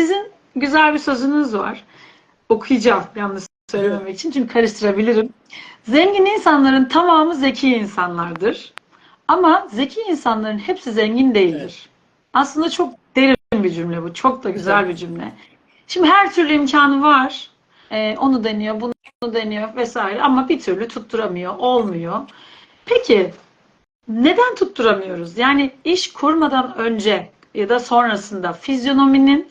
sizin güzel bir sözünüz var. Okuyacağım yanlış söylememek için çünkü karıştırabilirim. Zengin insanların tamamı zeki insanlardır. Ama zeki insanların hepsi zengin değildir. Evet. Aslında çok derin bir cümle bu. Çok da güzel bir cümle. Şimdi her türlü imkanı var. Ee, onu deniyor, bunu deniyor vesaire ama bir türlü tutturamıyor, olmuyor. Peki neden tutturamıyoruz? Yani iş kurmadan önce ya da sonrasında fizyonominin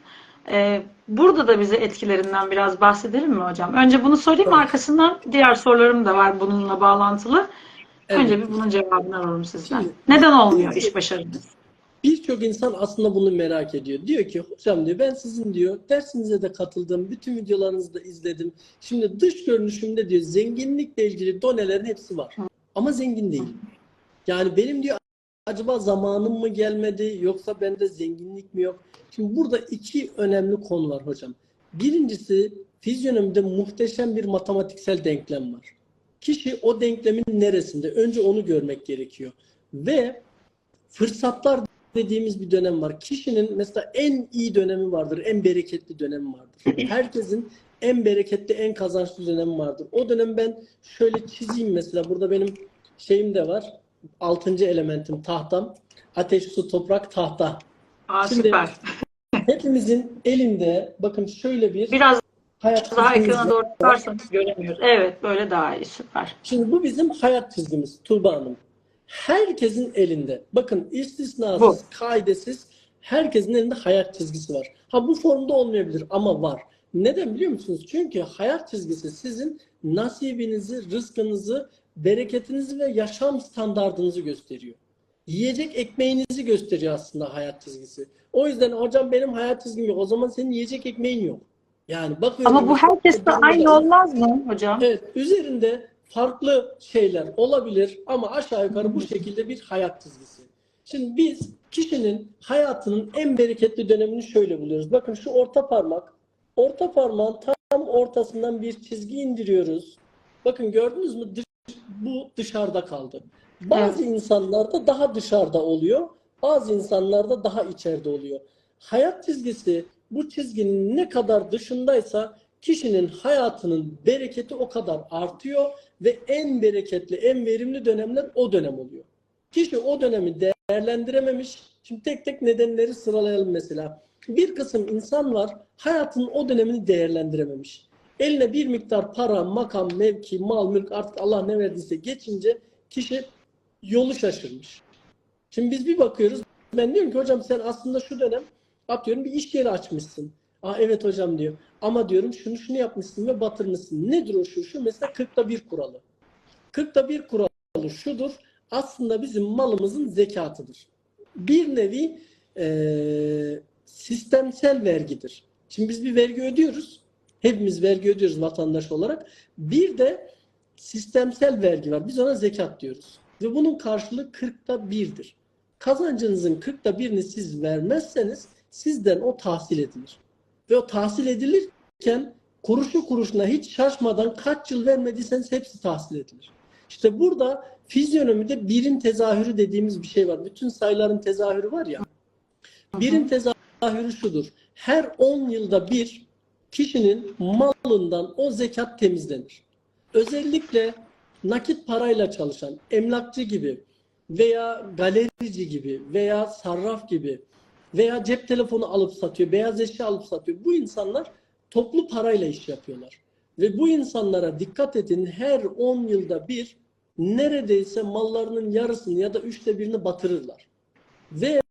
e, burada da bize etkilerinden biraz bahsedelim mi hocam? Önce bunu sorayım, Tabii. arkasından diğer sorularım da var bununla bağlantılı. Evet. Önce bir bunun cevabını alalım sizden. Şimdi- Neden olmuyor iş başarınız? Birçok insan aslında bunu merak ediyor. Diyor ki hocam diyor ben sizin diyor dersinize de katıldım. Bütün videolarınızı da izledim. Şimdi dış görünüşümde diyor zenginlikle ilgili donelerin hepsi var. Ama zengin değil. Yani benim diyor acaba zamanım mı gelmedi yoksa bende zenginlik mi yok? Şimdi burada iki önemli konu var hocam. Birincisi fizyonomide muhteşem bir matematiksel denklem var. Kişi o denklemin neresinde? Önce onu görmek gerekiyor. Ve fırsatlar dediğimiz bir dönem var. Kişinin mesela en iyi dönemi vardır, en bereketli dönemi vardır. Herkesin en bereketli, en kazançlı dönemi vardır. O dönem ben şöyle çizeyim mesela. Burada benim şeyim de var. Altıncı elementim tahtam. Ateş, su, toprak, tahta. Aa, Şimdi- süper. Hepimizin elinde bakın şöyle bir Biraz hayat daha ekrana doğru tutarsanız göremiyoruz. Evet, böyle daha iyi. Süper. Şimdi bu bizim hayat çizgimiz Tuğba Hanım. Herkesin elinde. Bakın istisnasız, kaidesiz herkesin elinde hayat çizgisi var. Ha bu formda olmayabilir ama var. Neden biliyor musunuz? Çünkü hayat çizgisi sizin nasibinizi, rızkınızı, bereketinizi ve yaşam standardınızı gösteriyor. Yiyecek ekmeğinizi gösteriyor aslında hayat çizgisi. O yüzden hocam benim hayat çizgim yok. O zaman senin yiyecek ekmeğin yok. Yani bakıyorum. Ama bu herkeste aynı olmaz mı hocam? Evet, üzerinde farklı şeyler olabilir ama aşağı yukarı bu şekilde bir hayat çizgisi. Şimdi biz kişinin hayatının en bereketli dönemini şöyle buluyoruz. Bakın şu orta parmak, orta parmağın tam ortasından bir çizgi indiriyoruz. Bakın gördünüz mü? Bu dışarıda kaldı. Bazı insanlarda daha dışarıda oluyor, bazı insanlarda daha içeride oluyor. Hayat çizgisi bu çizginin ne kadar dışındaysa kişinin hayatının bereketi o kadar artıyor ve en bereketli, en verimli dönemler o dönem oluyor. Kişi o dönemi değerlendirememiş. Şimdi tek tek nedenleri sıralayalım mesela. Bir kısım insan var hayatının o dönemini değerlendirememiş. Eline bir miktar para, makam, mevki, mal, mülk artık Allah ne verdiyse geçince kişi yolu şaşırmış. Şimdi biz bir bakıyoruz. Ben diyorum ki hocam sen aslında şu dönem atıyorum bir iş yeri açmışsın. Aa evet hocam diyor. Ama diyorum şunu şunu yapmışsın ve batırmışsın. Nedir o şu şu? Mesela 40'ta bir kuralı. 40'ta bir kuralı şudur. Aslında bizim malımızın zekatıdır. Bir nevi eee, sistemsel vergidir. Şimdi biz bir vergi ödüyoruz. Hepimiz vergi ödüyoruz vatandaş olarak. Bir de sistemsel vergi var. Biz ona zekat diyoruz. Ve bunun karşılığı 40'ta birdir. Kazancınızın 40'ta birini siz vermezseniz sizden o tahsil edilir. Ve o tahsil edilirken kuruşu kuruşuna hiç şaşmadan kaç yıl vermediyseniz hepsi tahsil edilir. İşte burada fizyonomide birim tezahürü dediğimiz bir şey var. Bütün sayıların tezahürü var ya. Birim tezahürü şudur. Her 10 yılda bir kişinin malından o zekat temizlenir. Özellikle nakit parayla çalışan emlakçı gibi veya galerici gibi veya sarraf gibi veya cep telefonu alıp satıyor, beyaz eşya alıp satıyor. Bu insanlar toplu parayla iş yapıyorlar. Ve bu insanlara dikkat edin her 10 yılda bir neredeyse mallarının yarısını ya da üçte birini batırırlar. Ve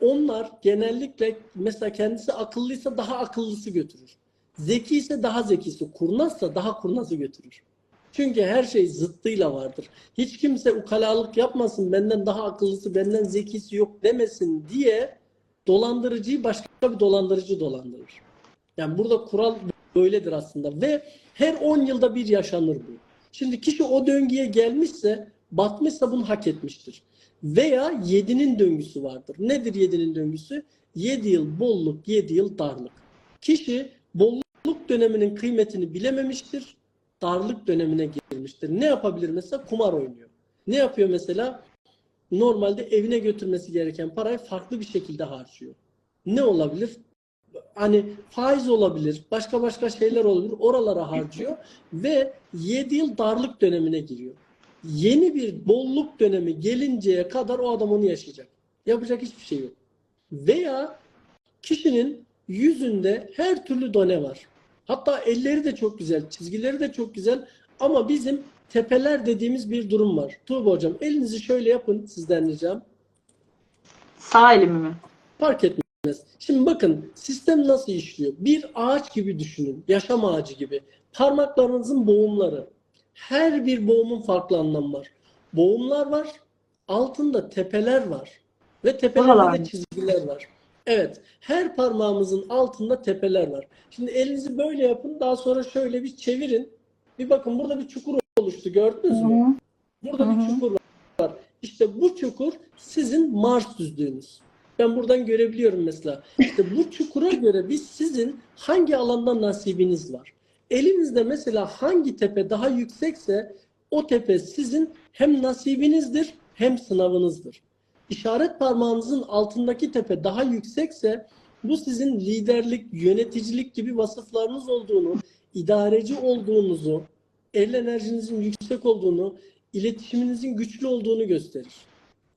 onlar genellikle mesela kendisi akıllıysa daha akıllısı götürür. Zeki ise daha zekisi, kurnazsa daha kurnazı götürür. Çünkü her şey zıttıyla vardır. Hiç kimse ukalalık yapmasın, benden daha akıllısı, benden zekisi yok demesin diye dolandırıcıyı başka bir dolandırıcı dolandırır. Yani burada kural böyledir aslında ve her 10 yılda bir yaşanır bu. Şimdi kişi o döngüye gelmişse, batmışsa bunu hak etmiştir. Veya 7'nin döngüsü vardır. Nedir 7'nin döngüsü? 7 yıl bolluk, 7 yıl darlık. Kişi bolluk döneminin kıymetini bilememiştir. Darlık dönemine girmiştir. Ne yapabilir mesela? Kumar oynuyor. Ne yapıyor mesela? Normalde evine götürmesi gereken parayı farklı bir şekilde harcıyor. Ne olabilir? hani faiz olabilir, başka başka şeyler olabilir. Oralara harcıyor ve 7 yıl darlık dönemine giriyor. Yeni bir bolluk dönemi gelinceye kadar o adam onu yaşayacak. Yapacak hiçbir şey yok. Veya kişinin yüzünde her türlü done var. Hatta elleri de çok güzel, çizgileri de çok güzel ama bizim tepeler dediğimiz bir durum var. Tuğba hocam elinizi şöyle yapın sizden ricam. Sağ elimi mi? Fark etmez. Şimdi bakın sistem nasıl işliyor? Bir ağaç gibi düşünün. Yaşam ağacı gibi. Parmaklarınızın boğumları. Her bir boğumun farklı anlamı var. Boğumlar var. Altında tepeler var. Ve tepelerde de çizgiler var. Evet. Her parmağımızın altında tepeler var. Şimdi elinizi böyle yapın. Daha sonra şöyle bir çevirin. Bir bakın burada bir çukur oluştu. Gördünüz mü? Burada Hı bir çukur var. İşte bu çukur sizin Mars düzlüğünüz. Ben buradan görebiliyorum mesela. İşte bu çukura göre biz sizin hangi alanda nasibiniz var. Elinizde mesela hangi tepe daha yüksekse o tepe sizin hem nasibinizdir hem sınavınızdır. İşaret parmağınızın altındaki tepe daha yüksekse bu sizin liderlik, yöneticilik gibi vasıflarınız olduğunu, idareci olduğunuzu, el enerjinizin yüksek olduğunu, iletişiminizin güçlü olduğunu gösterir.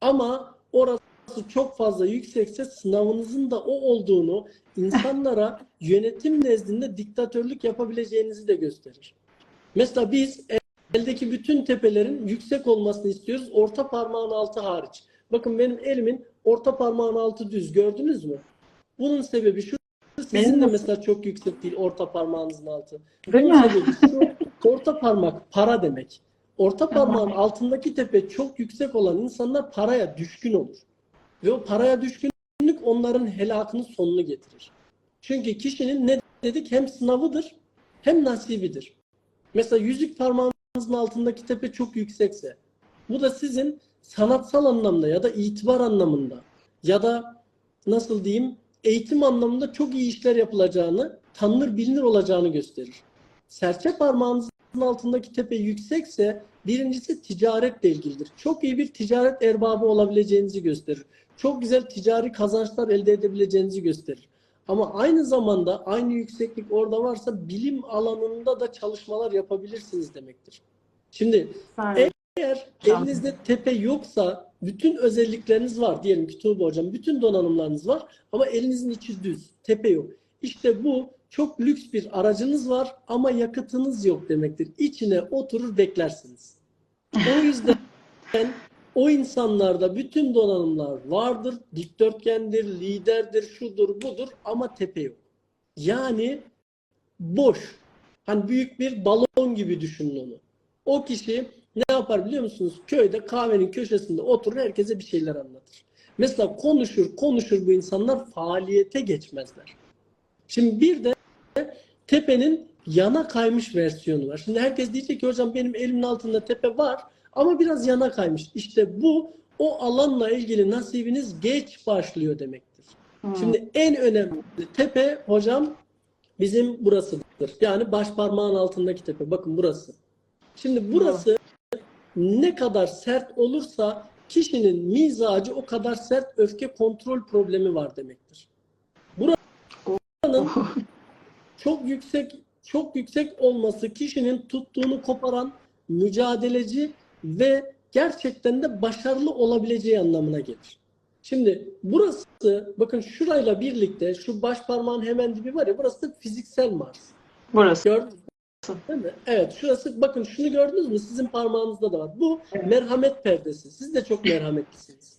Ama orası çok fazla yüksekse sınavınızın da o olduğunu, insanlara yönetim nezdinde diktatörlük yapabileceğinizi de gösterir. Mesela biz eldeki bütün tepelerin yüksek olmasını istiyoruz. Orta parmağın altı hariç. Bakın benim elimin orta parmağın altı düz. Gördünüz mü? Bunun sebebi şu. Sizin Benim de mesela çok yüksek değil orta parmağınızın altı. Değil Bunun mi? sebebi şu. Orta parmak para demek. Orta parmağın altındaki tepe çok yüksek olan insanlar paraya düşkün olur. Ve o paraya düşkünlük onların helakının sonunu getirir. Çünkü kişinin ne dedik hem sınavıdır hem nasibidir. Mesela yüzük parmağınızın altındaki tepe çok yüksekse bu da sizin sanatsal anlamda ya da itibar anlamında ya da nasıl diyeyim eğitim anlamında çok iyi işler yapılacağını, tanınır bilinir olacağını gösterir. Serçe parmağınızın altındaki tepe yüksekse birincisi ticaretle ilgilidir. Çok iyi bir ticaret erbabı olabileceğinizi gösterir. Çok güzel ticari kazançlar elde edebileceğinizi gösterir. Ama aynı zamanda aynı yükseklik orada varsa bilim alanında da çalışmalar yapabilirsiniz demektir. Şimdi Evet. eğer elinizde tepe yoksa bütün özellikleriniz var. Diyelim ki Tuğba hocam bütün donanımlarınız var ama elinizin içi düz. Tepe yok. İşte bu çok lüks bir aracınız var ama yakıtınız yok demektir. İçine oturur beklersiniz. O yüzden o insanlarda bütün donanımlar vardır. Dikdörtgendir, liderdir, şudur, budur ama tepe yok. Yani boş. Hani büyük bir balon gibi düşünün onu. O kişi ne yapar biliyor musunuz? Köyde kahvenin köşesinde oturur herkese bir şeyler anlatır. Mesela konuşur konuşur bu insanlar faaliyete geçmezler. Şimdi bir de tepenin yana kaymış versiyonu var. Şimdi herkes diyecek ki hocam benim elimin altında tepe var ama biraz yana kaymış. İşte bu o alanla ilgili nasibiniz geç başlıyor demektir. Hmm. Şimdi en önemli tepe hocam bizim burasıdır. Yani baş parmağın altındaki tepe. Bakın burası. Şimdi burası ne kadar sert olursa kişinin mizacı o kadar sert öfke kontrol problemi var demektir. Buranın çok yüksek çok yüksek olması kişinin tuttuğunu koparan mücadeleci ve gerçekten de başarılı olabileceği anlamına gelir. Şimdi burası bakın şurayla birlikte şu baş parmağın hemen dibi var ya burası fiziksel Mars. Burası. Gördünüz mü? Değil mi? Evet şurası bakın şunu gördünüz mü? Sizin parmağınızda da var. Bu merhamet perdesi. Siz de çok merhametlisiniz.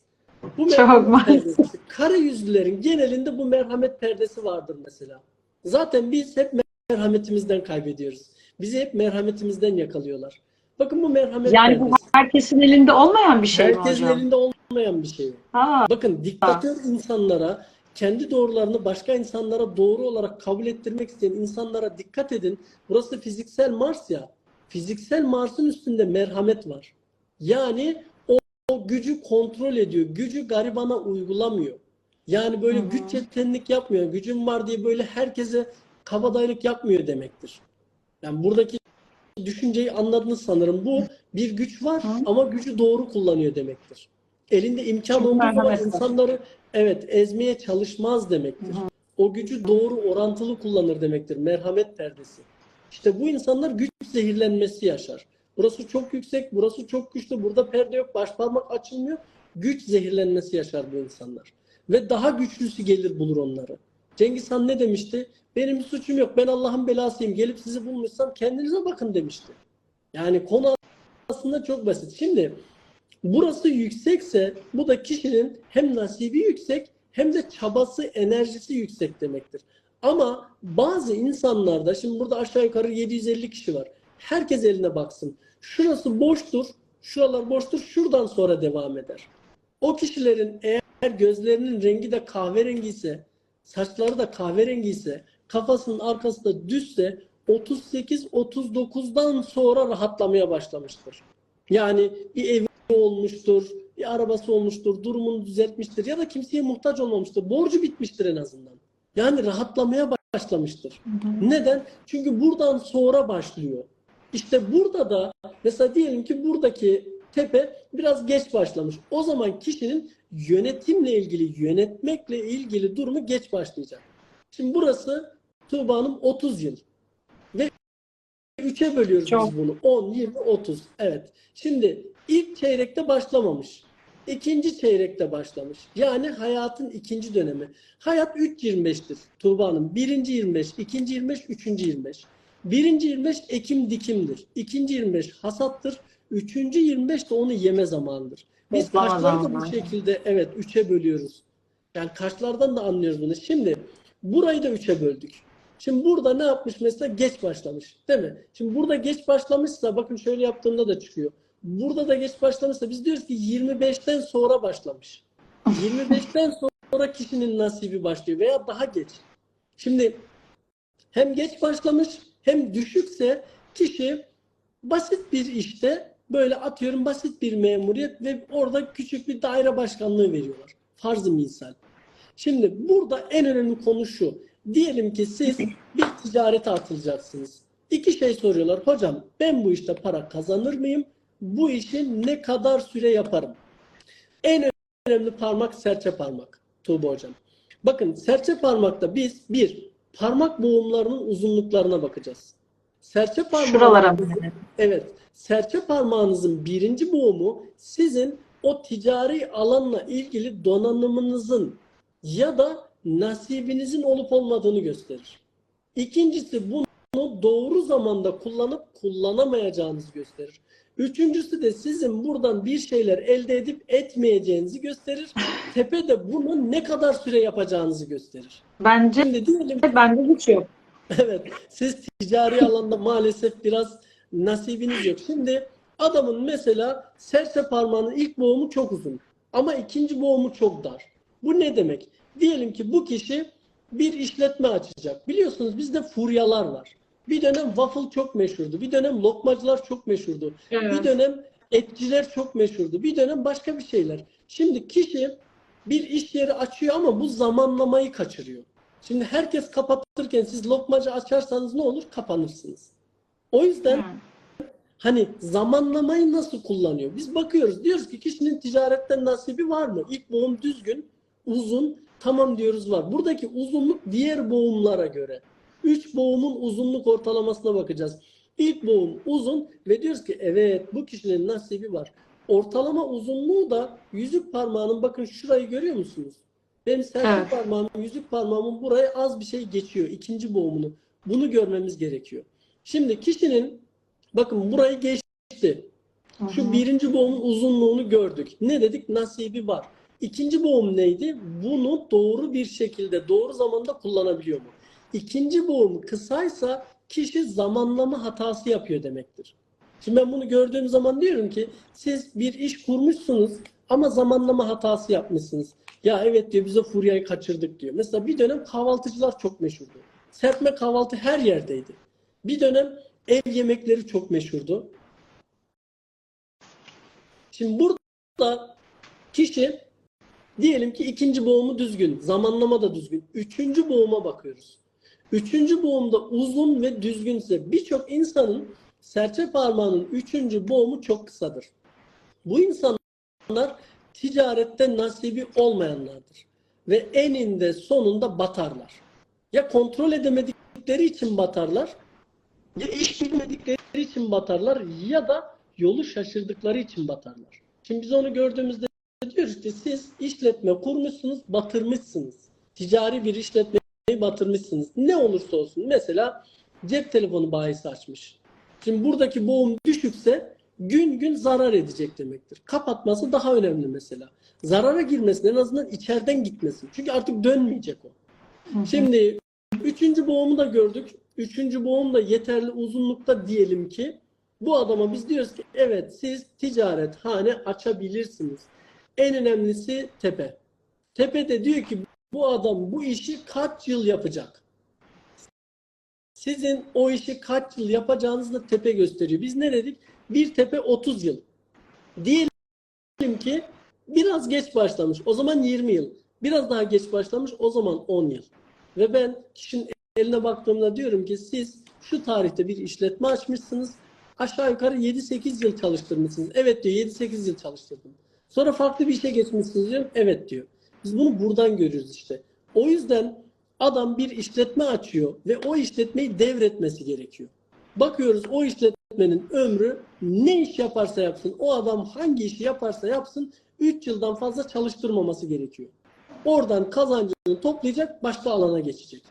Bu Çok merhamet perdesi. Kara yüzlülerin genelinde bu merhamet perdesi vardır mesela. Zaten biz hep merhametimizden kaybediyoruz. Bizi hep merhametimizden yakalıyorlar. Bakın bu merhamet Yani bu perdesi. herkesin elinde olmayan bir şey mi Herkesin elinde olmayan bir şey. Ha, Bakın diktatör insanlara, kendi doğrularını başka insanlara doğru olarak kabul ettirmek isteyen insanlara dikkat edin. Burası fiziksel Mars ya. Fiziksel Mars'ın üstünde merhamet var. Yani o, gücü kontrol ediyor. Gücü garibana uygulamıyor. Yani böyle güç yetkenlik yapmıyor. Gücüm var diye böyle herkese kabadayılık yapmıyor demektir. Yani buradaki düşünceyi anladınız sanırım. Bu bir güç var Hı. ama gücü doğru kullanıyor demektir. Elinde imkan olduğu zaman insanları evet ezmeye çalışmaz demektir. Hı hı. O gücü doğru orantılı kullanır demektir. Merhamet perdesi. İşte bu insanlar güç zehirlenmesi yaşar. Burası çok yüksek, burası çok güçlü, burada perde yok, baş parmak açılmıyor. Güç zehirlenmesi yaşar bu insanlar. Ve daha güçlüsü gelir bulur onları. Cengiz Han ne demişti? Benim suçum yok, ben Allah'ın belasıyım. Gelip sizi bulmuşsam kendinize bakın demişti. Yani konu aslında çok basit. Şimdi burası yüksekse bu da kişinin hem nasibi yüksek hem de çabası, enerjisi yüksek demektir. Ama bazı insanlarda şimdi burada aşağı yukarı 750 kişi var. Herkes eline baksın. Şurası boştur, şuralar boştur, şuradan sonra devam eder. O kişilerin eğer gözlerinin rengi de kahverengi ise, saçları da kahverengi ise, kafasının arkası da düzse 38-39'dan sonra rahatlamaya başlamıştır. Yani bir evi olmuştur, bir arabası olmuştur, durumunu düzeltmiştir ya da kimseye muhtaç olmamıştır. Borcu bitmiştir en azından. Yani rahatlamaya başlamıştır. Neden? Çünkü buradan sonra başlıyor. İşte burada da mesela diyelim ki buradaki tepe biraz geç başlamış. O zaman kişinin yönetimle ilgili, yönetmekle ilgili durumu geç başlayacak. Şimdi burası Tuğba Hanım 30 yıl. Ve 3'e bölüyoruz Çok. biz bunu. 10, 20, 30. Evet. Şimdi ilk çeyrekte başlamamış. İkinci çeyrekte başlamış. Yani hayatın ikinci dönemi. Hayat 3.25'tir Tuğba Hanım. Birinci 25, ikinci 25, üçüncü 25. Birinci 25 ekim dikimdir. İkinci 25 hasattır. Üçüncü 25 de onu yeme zamanıdır. Biz Toplama kaçları da bu zamanı. şekilde evet 3'e bölüyoruz. Yani kaçlardan da anlıyoruz bunu. Şimdi burayı da 3'e böldük. Şimdi burada ne yapmış mesela? Geç başlamış. Değil mi? Şimdi burada geç başlamışsa bakın şöyle yaptığımda da çıkıyor. Burada da geç başlamışsa biz diyoruz ki 25'ten sonra başlamış. 25'ten sonra kişinin nasibi başlıyor veya daha geç. Şimdi hem geç başlamış hem düşükse kişi basit bir işte böyle atıyorum basit bir memuriyet ve orada küçük bir daire başkanlığı veriyorlar. Farz-ı misal. Şimdi burada en önemli konu şu. Diyelim ki siz bir ticarete atılacaksınız. İki şey soruyorlar. Hocam ben bu işte para kazanır mıyım? Bu işi ne kadar süre yaparım? En önemli parmak serçe parmak. Tuğba hocam. Bakın serçe parmakta biz bir parmak boğumlarının uzunluklarına bakacağız. Serçe parmağı Şuralara mı? Evet. Serçe parmağınızın birinci boğumu sizin o ticari alanla ilgili donanımınızın ya da nasibinizin olup olmadığını gösterir. İkincisi bunu doğru zamanda kullanıp kullanamayacağınızı gösterir. Üçüncüsü de sizin buradan bir şeyler elde edip etmeyeceğinizi gösterir. Tepe de bunu ne kadar süre yapacağınızı gösterir. Bence Şimdi diyelim bende hiç yok. Evet, siz ticari alanda maalesef biraz nasibiniz yok. Şimdi adamın mesela serçe parmağının ilk boğumu çok uzun ama ikinci boğumu çok dar. Bu ne demek? Diyelim ki bu kişi bir işletme açacak. Biliyorsunuz bizde furyalar var. Bir dönem waffle çok meşhurdu. Bir dönem lokmacılar çok meşhurdu. Bir dönem etçiler çok meşhurdu. Bir dönem başka bir şeyler. Şimdi kişi bir iş yeri açıyor ama bu zamanlamayı kaçırıyor. Şimdi herkes kapatırken siz lokmacı açarsanız ne olur? Kapanırsınız. O yüzden Hı. hani zamanlamayı nasıl kullanıyor? Biz bakıyoruz. Diyoruz ki kişinin ticaretten nasibi var mı? İlk boğum düzgün, uzun. Tamam diyoruz var. Buradaki uzunluk diğer boğumlara göre. Üç boğumun uzunluk ortalamasına bakacağız. İlk boğum uzun ve diyoruz ki evet bu kişinin nasibi var. Ortalama uzunluğu da yüzük parmağının bakın şurayı görüyor musunuz? Benim serçe Evet. parmağımın, yüzük parmağımın buraya az bir şey geçiyor. ikinci boğumunu. Bunu görmemiz gerekiyor. Şimdi kişinin bakın burayı geçti. Şu birinci boğumun uzunluğunu gördük. Ne dedik? Nasibi var. İkinci boğum neydi? Bunu doğru bir şekilde, doğru zamanda kullanabiliyor mu? İkinci boğum kısaysa kişi zamanlama hatası yapıyor demektir. Şimdi ben bunu gördüğüm zaman diyorum ki siz bir iş kurmuşsunuz ama zamanlama hatası yapmışsınız. Ya evet diyor bize furyayı kaçırdık diyor. Mesela bir dönem kahvaltıcılar çok meşhurdu. Serpme kahvaltı her yerdeydi. Bir dönem ev yemekleri çok meşhurdu. Şimdi burada kişi diyelim ki ikinci boğumu düzgün, zamanlama da düzgün. Üçüncü boğuma bakıyoruz. Üçüncü boğumda uzun ve düzgünse birçok insanın serçe parmağının üçüncü boğumu çok kısadır. Bu insanlar ticarette nasibi olmayanlardır. Ve eninde sonunda batarlar. Ya kontrol edemedikleri için batarlar, ya iş bilmedikleri için batarlar ya da yolu şaşırdıkları için batarlar. Şimdi biz onu gördüğümüzde diyoruz ki siz işletme kurmuşsunuz, batırmışsınız. Ticari bir işletmeyi batırmışsınız. Ne olursa olsun. Mesela cep telefonu bayisi açmış. Şimdi buradaki boğum düşükse gün gün zarar edecek demektir. Kapatması daha önemli mesela. Zarara girmesin en azından içeriden gitmesin. Çünkü artık dönmeyecek o. Şimdi üçüncü boğumu da gördük. Üçüncü boğum da yeterli uzunlukta diyelim ki bu adama biz diyoruz ki evet siz ticaret hane açabilirsiniz. En önemlisi tepe. Tepe de diyor ki bu adam bu işi kaç yıl yapacak? Sizin o işi kaç yıl yapacağınızı da tepe gösteriyor. Biz ne dedik? Bir tepe 30 yıl. Diyelim ki biraz geç başlamış. O zaman 20 yıl. Biraz daha geç başlamış. O zaman 10 yıl. Ve ben kişinin eline baktığımda diyorum ki siz şu tarihte bir işletme açmışsınız. Aşağı yukarı 7-8 yıl çalıştırmışsınız. Evet diyor 7-8 yıl çalıştırdım. Sonra farklı bir işe geçmişsiniz diyorum. Evet diyor. Biz bunu buradan görüyoruz işte. O yüzden adam bir işletme açıyor ve o işletmeyi devretmesi gerekiyor. Bakıyoruz o işletmenin ömrü ne iş yaparsa yapsın, o adam hangi işi yaparsa yapsın 3 yıldan fazla çalıştırmaması gerekiyor. Oradan kazancını toplayacak, başka alana geçecek.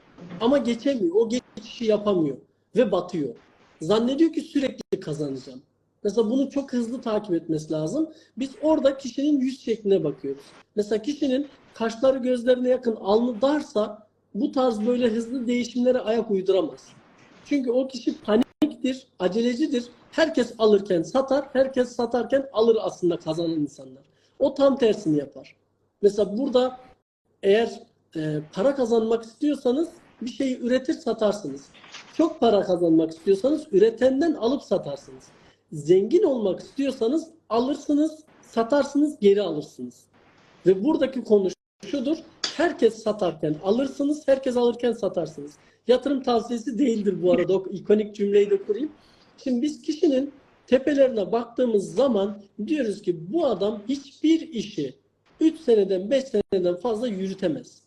Ama geçemiyor, o geçişi yapamıyor ve batıyor. Zannediyor ki sürekli kazanacağım. Mesela bunu çok hızlı takip etmesi lazım. Biz orada kişinin yüz şekline bakıyoruz. Mesela kişinin kaşları gözlerine yakın, alnı darsa bu tarz böyle hızlı değişimlere ayak uyduramaz. Çünkü o kişi paniktir, acelecidir. Herkes alırken satar, herkes satarken alır aslında kazanan insanlar. O tam tersini yapar. Mesela burada eğer e, para kazanmak istiyorsanız bir şeyi üretir satarsınız. Çok para kazanmak istiyorsanız üretenden alıp satarsınız. Zengin olmak istiyorsanız alırsınız, satarsınız, geri alırsınız. Ve buradaki konu şudur. Herkes satarken alırsınız, herkes alırken satarsınız. Yatırım tavsiyesi değildir bu arada. O ikonik cümleyi de kurayım. Şimdi biz kişinin tepelerine baktığımız zaman diyoruz ki bu adam hiçbir işi 3 seneden 5 seneden fazla yürütemez.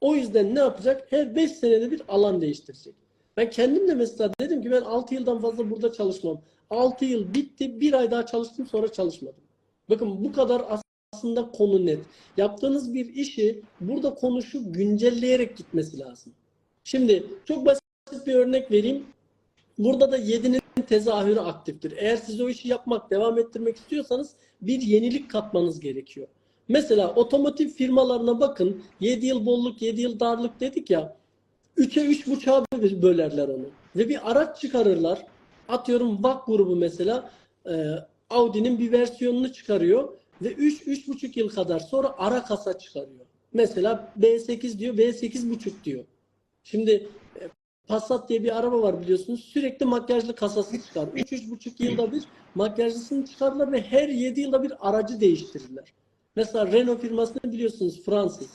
O yüzden ne yapacak? Her 5 senede bir alan değiştirecek. Ben kendim de mesela dedim ki ben 6 yıldan fazla burada çalışmam. 6 yıl bitti. Bir ay daha çalıştım sonra çalışmadım. Bakın bu kadar aslında konu net. Yaptığınız bir işi burada konuşu güncelleyerek gitmesi lazım. Şimdi çok basit bir örnek vereyim. Burada da 7'nin tezahürü aktiftir. Eğer siz o işi yapmak, devam ettirmek istiyorsanız bir yenilik katmanız gerekiyor. Mesela otomotiv firmalarına bakın. 7 yıl bolluk, 7 yıl darlık dedik ya. 3'e 3,5'a bölerler onu. Ve bir araç çıkarırlar. Atıyorum VAK grubu mesela e, Audi'nin bir versiyonunu çıkarıyor ve 3-3,5 yıl kadar sonra ara kasa çıkarıyor. Mesela B8 diyor, B8,5 diyor. Şimdi e, Passat diye bir araba var biliyorsunuz. Sürekli makyajlı kasası çıkar. 3-3,5 yılda bir makyajlısını çıkarırlar ve her 7 yılda bir aracı değiştirirler. Mesela Renault firmasını biliyorsunuz Fransız.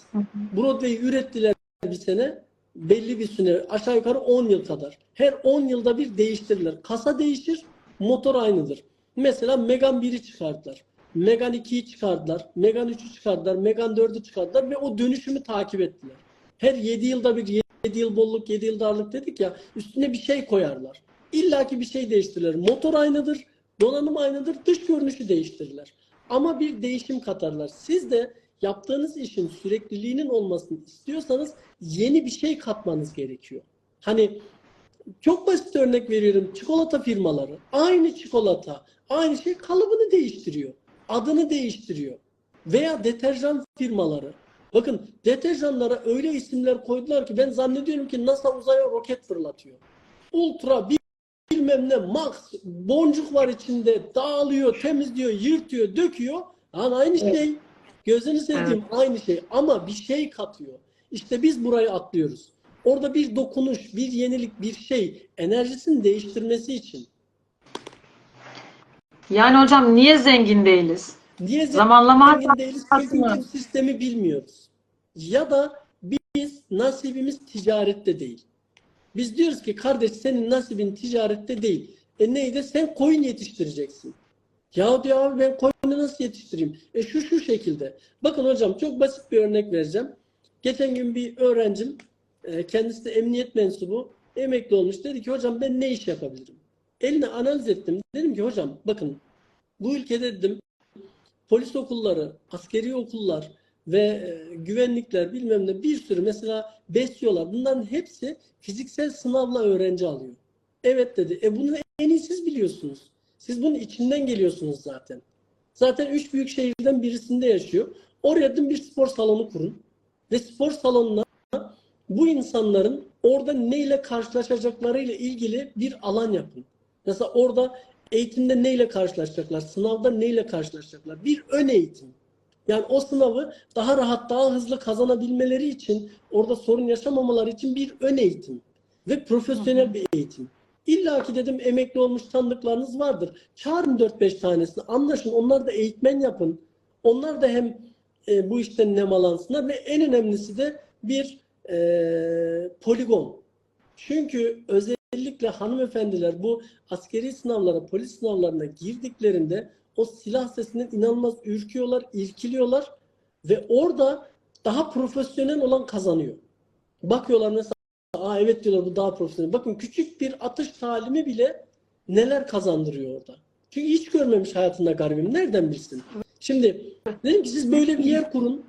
Broadway'i ürettiler bir sene. Belli bir süre aşağı yukarı 10 yıl kadar. Her 10 yılda bir değiştirirler. Kasa değişir, motor aynıdır. Mesela Megane 1'i çıkardılar. Megane 2'yi çıkardılar. Megane 3'ü çıkardılar. Megane 4'ü çıkardılar ve o dönüşümü takip ettiler. Her 7 yılda bir 7 yıl bolluk, 7 yıl darlık dedik ya üstüne bir şey koyarlar. İlla ki bir şey değiştirirler. Motor aynıdır, donanım aynıdır, dış görünüşü değiştirirler. Ama bir değişim katarlar. Siz de yaptığınız işin sürekliliğinin olmasını istiyorsanız yeni bir şey katmanız gerekiyor. Hani çok basit örnek veriyorum. Çikolata firmaları. Aynı çikolata, aynı şey kalıbını değiştiriyor. Adını değiştiriyor. Veya deterjan firmaları. Bakın deterjanlara öyle isimler koydular ki ben zannediyorum ki NASA uzaya roket fırlatıyor. Ultra bilmem ne max boncuk var içinde dağılıyor, temizliyor, yırtıyor, döküyor. Lan aynı şey. Gözünü seveyim aynı şey ama bir şey katıyor. İşte biz burayı atlıyoruz. Orada bir dokunuş, bir yenilik, bir şey enerjisini değiştirmesi için. Yani hocam niye zengin değiliz? Niye Zamanlama zengin değiliz? Çünkü mı? sistemi bilmiyoruz. Ya da biz nasibimiz ticarette değil. Biz diyoruz ki kardeş senin nasibin ticarette değil. E neydi? Sen koyun yetiştireceksin. Ya diyor abi ben koyunu nasıl yetiştireyim? E şu şu şekilde. Bakın hocam çok basit bir örnek vereceğim. Geçen gün bir öğrencim e, kendisi de emniyet mensubu emekli olmuş. Dedi ki hocam ben ne iş yapabilirim? Eline analiz ettim. Dedim ki hocam bakın bu ülkede dedim polis okulları, askeri okullar ve e, güvenlikler bilmem ne bir sürü mesela besliyorlar. Bunların hepsi fiziksel sınavla öğrenci alıyor. Evet dedi. E bunu en iyi siz biliyorsunuz. Siz bunun içinden geliyorsunuz zaten. Zaten üç büyük şehirden birisinde yaşıyor. Oraya bir spor salonu kurun. Ve spor salonuna bu insanların orada neyle karşılaşacaklarıyla ilgili bir alan yapın. Mesela orada eğitimde neyle karşılaşacaklar, sınavda neyle karşılaşacaklar. Bir ön eğitim. Yani o sınavı daha rahat, daha hızlı kazanabilmeleri için, orada sorun yaşamamaları için bir ön eğitim ve profesyonel bir eğitim. İlla ki dedim emekli olmuş tanıdıklarınız vardır. Çağırın 4-5 tanesini, anlaşın, onlar da eğitmen yapın. Onlar da hem e, bu işten nemalansınlar ve en önemlisi de bir e, poligon. Çünkü özellikle hanımefendiler bu askeri sınavlara, polis sınavlarına girdiklerinde o silah sesinden inanılmaz ürküyorlar, irkiliyorlar ve orada daha profesyonel olan kazanıyor. Bakıyorlar mesela, aa evet diyorlar bu daha profesyonel. Bakın küçük bir atış talimi bile neler kazandırıyor orada. Çünkü hiç görmemiş hayatında garibim. Nereden bilsin? Şimdi dedim ki siz böyle bir yer kurun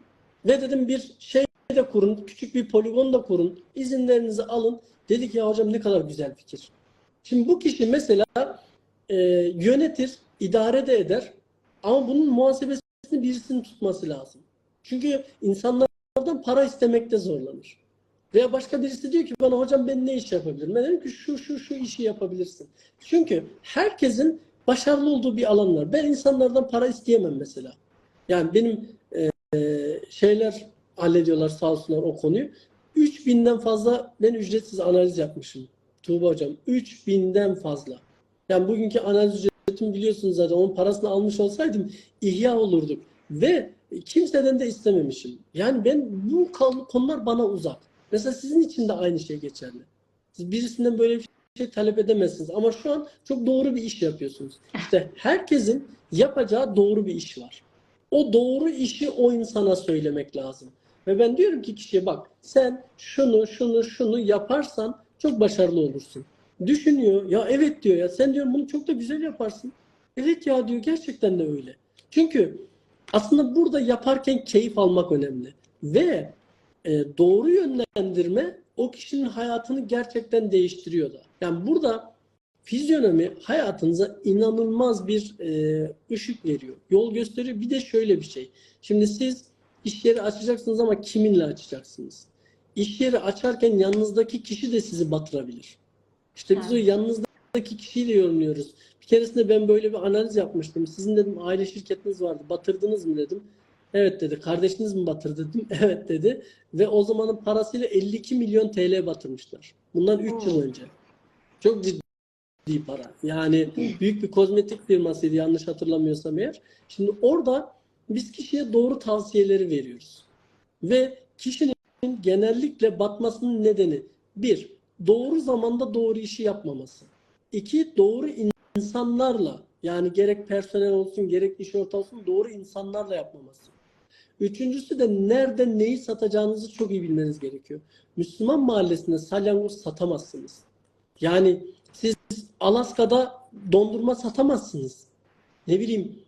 ve dedim bir şey de kurun, küçük bir poligon da kurun, izinlerinizi alın. Dedik ya hocam ne kadar güzel fikir. Şimdi bu kişi mesela e, yönetir, idare de eder ama bunun muhasebesini birisinin tutması lazım. Çünkü insanlardan para istemekte zorlanır. Veya başka birisi diyor ki bana hocam ben ne iş yapabilirim? Ben dedim ki şu şu şu işi yapabilirsin. Çünkü herkesin başarılı olduğu bir alan var. Ben insanlardan para isteyemem mesela. Yani benim e, şeyler hallediyorlar sağ olsunlar o konuyu. 3000'den fazla ben ücretsiz analiz yapmışım. Tuğba hocam 3000'den fazla. Yani bugünkü analiz ücretimi biliyorsunuz zaten onun parasını almış olsaydım ihya olurduk. Ve kimseden de istememişim. Yani ben bu konular bana uzak. Mesela sizin için de aynı şey geçerli. Siz birisinden böyle bir şey talep edemezsiniz. Ama şu an çok doğru bir iş yapıyorsunuz. İşte herkesin yapacağı doğru bir iş var. O doğru işi o insana söylemek lazım. Ve ben diyorum ki kişiye bak sen şunu şunu şunu yaparsan çok başarılı olursun. Düşünüyor ya evet diyor ya sen diyor bunu çok da güzel yaparsın. Evet ya diyor gerçekten de öyle. Çünkü aslında burada yaparken keyif almak önemli. Ve e, doğru yönlendirme o kişinin hayatını gerçekten değiştiriyor da. Yani burada fizyonomi hayatınıza inanılmaz bir e, ışık veriyor. Yol gösteriyor. Bir de şöyle bir şey. Şimdi siz iş yeri açacaksınız ama kiminle açacaksınız? İş yeri açarken yanınızdaki kişi de sizi batırabilir. İşte biz o yanınızdaki kişiyi de yorumluyoruz. Bir keresinde ben böyle bir analiz yapmıştım. Sizin dedim aile şirketiniz vardı. Batırdınız mı dedim. Evet dedi. Kardeşiniz mi batırdı dedim. Evet dedi. Ve o zamanın parasıyla 52 milyon TL batırmışlar. Bundan 3 yıl önce. Çok ciddi para. Yani büyük bir kozmetik firmasıydı yanlış hatırlamıyorsam eğer. Şimdi orada biz kişiye doğru tavsiyeleri veriyoruz. Ve kişinin genellikle batmasının nedeni bir, doğru zamanda doğru işi yapmaması. İki, doğru insanlarla yani gerek personel olsun gerek iş ortağı olsun doğru insanlarla yapmaması. Üçüncüsü de nerede neyi satacağınızı çok iyi bilmeniz gerekiyor. Müslüman mahallesinde salyangoz satamazsınız. Yani siz Alaska'da dondurma satamazsınız. Ne bileyim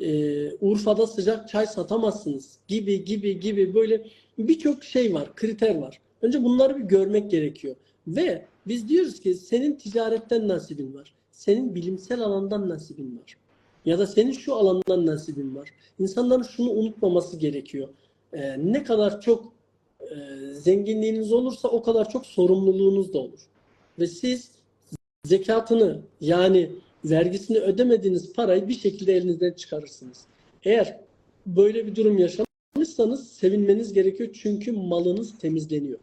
e, Urfa'da sıcak çay satamazsınız gibi gibi gibi böyle birçok şey var, kriter var. Önce bunları bir görmek gerekiyor. Ve biz diyoruz ki senin ticaretten nasibin var. Senin bilimsel alandan nasibin var. Ya da senin şu alandan nasibin var. İnsanların şunu unutmaması gerekiyor. Ee, ne kadar çok e, zenginliğiniz olursa o kadar çok sorumluluğunuz da olur. Ve siz zekatını yani vergisini ödemediğiniz parayı bir şekilde elinizden çıkarırsınız. Eğer böyle bir durum yaşamışsanız sevinmeniz gerekiyor çünkü malınız temizleniyor.